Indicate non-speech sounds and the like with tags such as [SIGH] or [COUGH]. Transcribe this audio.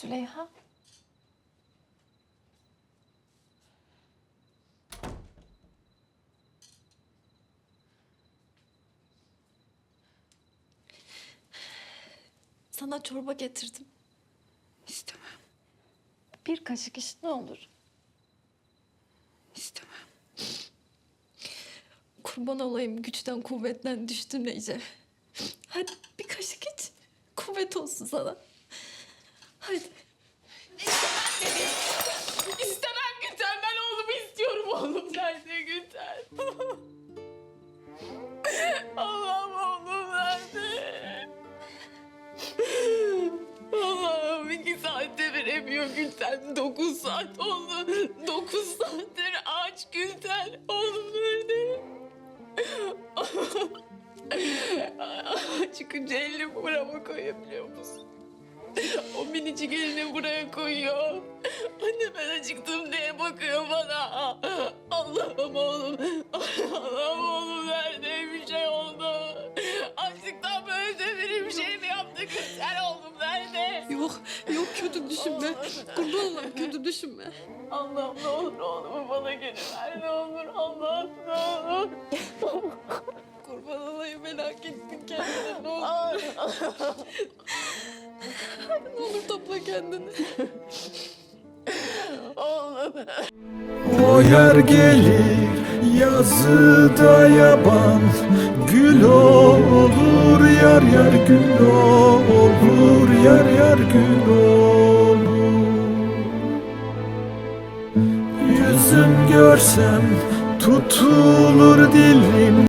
Züleyha. Sana çorba getirdim. İstemem, Bir kaşık iç ne olur. istemem. Kurban olayım güçten kuvvetten düştüm iyice. Hadi bir kaşık iç. Kuvvet olsun sana. Hadi. İstemem Gülten. Ben oğlumu istiyorum. Oğlum nerede Gülten? Allah'ım oğlum nerede? Allah'ım iki saatte veremiyor Gülten. Dokuz saat oldu. Dokuz saattir aç Gülten. Oğlum nerede? Çıkınca elini burama koyabiliyor musun? [LAUGHS] O minicik elini buraya koyuyor. Anne ben acıktım diye bakıyor bana. Allah'ım oğlum. [LAUGHS] Allah'ım oğlum nerede bir şey oldu. Açlıktan öldü biri bir şey mi yaptı kız? Sen oğlum nerede? Yok, yok kötü düşünme. Kurban olayım kötü düşünme. Allah'ım ne olur oğlumu bana geri ver ne olur Allah'ım ne olur. Kurban olayım merak ettin kendini ne olur. [LAUGHS] ne olur topla kendini. [LAUGHS] Oğlum. O yer gelir yazıda yaban Gül olur yar yar gül olur Yar yar gül olur Yüzüm görsem tutulur dilim